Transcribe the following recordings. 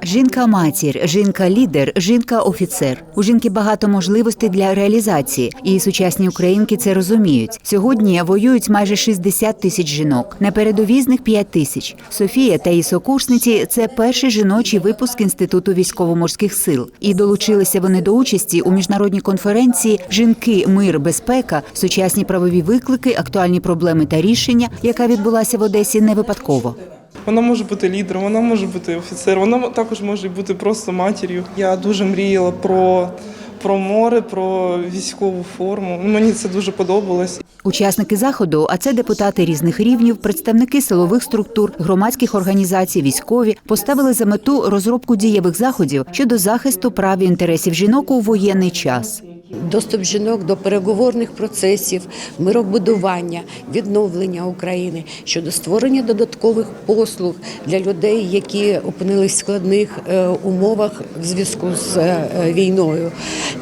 Жінка матір, жінка лідер, жінка офіцер. У жінки багато можливостей для реалізації, і сучасні українки це розуміють. Сьогодні воюють майже 60 тисяч жінок. На передовій них 5 тисяч. Софія та її сокурсниці це перший жіночий випуск інституту військово-морських сил. І долучилися вони до участі у міжнародній конференції Жінки, мир, безпека, сучасні правові виклики, актуальні проблеми та рішення, яка відбулася в Одесі не випадково. Вона може бути лідером, вона може бути офіцером, вона також може бути просто матір'ю. Я дуже мріяла про, про море, про військову форму. Мені це дуже подобалось. Учасники заходу, а це депутати різних рівнів, представники силових структур, громадських організацій, військові, поставили за мету розробку дієвих заходів щодо захисту прав і інтересів жінок у воєнний час. Доступ жінок до переговорних процесів, миробудування, відновлення України щодо створення додаткових послуг для людей, які опинились в складних е, умовах в зв'язку з е, війною.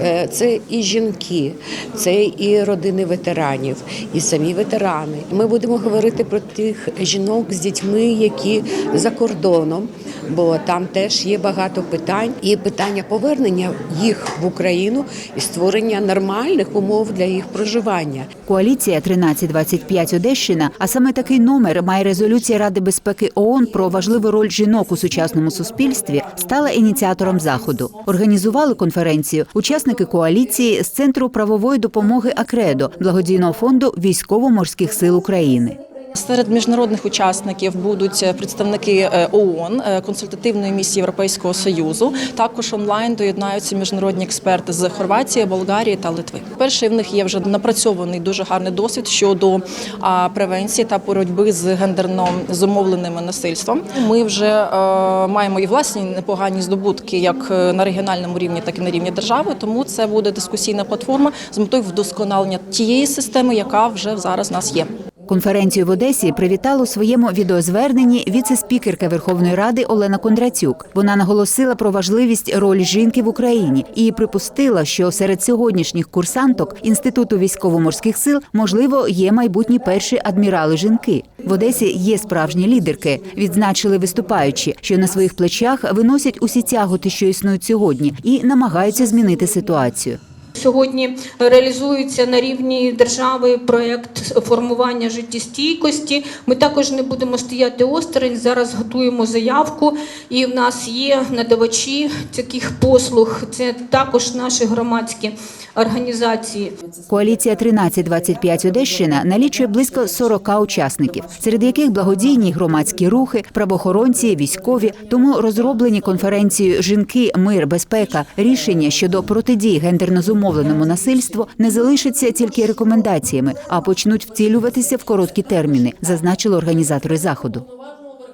Е, Це і жінки, це і родини ветеранів, і самі ветерани. Ми будемо говорити про тих жінок з дітьми, які за кордоном, бо там теж є багато питань, і питання повернення їх в Україну і створення нормальних умов для їх проживання. Коаліція 1325 Одещина, а саме такий номер має резолюція Ради безпеки ООН про важливу роль жінок у сучасному суспільстві, стала ініціатором заходу. Організували конференцію учасники коаліції з центру правової допомоги Акредо благодійного фонду військово-морських сил України. Серед міжнародних учасників будуть е, представники е, ООН, е, консультативної місії Європейського союзу. Також онлайн доєднаються міжнародні експерти з Хорватії, Болгарії та Литви. Перший в них є вже напрацьований дуже гарний досвід щодо превенції та боротьби з гендерно зумовленим насильством. Ми вже маємо і власні непогані здобутки, як на регіональному рівні, так і на рівні держави. Тому це буде дискусійна платформа з метою вдосконалення тієї системи, яка вже зараз в нас є. Конференцію в Одесі привітала у своєму відеозверненні віце-спікерка Верховної Ради Олена Кондратюк. Вона наголосила про важливість ролі жінки в Україні і припустила, що серед сьогоднішніх курсанток інституту військово-морських сил можливо є майбутні перші адмірали жінки. В Одесі є справжні лідерки. Відзначили виступаючі, що на своїх плечах виносять усі тяготи, що існують сьогодні, і намагаються змінити ситуацію. Сьогодні реалізується на рівні держави проєкт формування життєстійкості. Ми також не будемо стояти осторонь. Зараз готуємо заявку, і в нас є надавачі таких послуг. Це також наші громадські організації. Коаліція 1325 Одещина налічує близько 40 учасників, серед яких благодійні громадські рухи, правоохоронці, військові. Тому розроблені конференцією Жінки, мир, безпека рішення щодо протидії гендерно зумовленому насильству не залишаться тільки рекомендаціями, а почнуть втілюватися в короткі терміни, зазначили організатори заходу.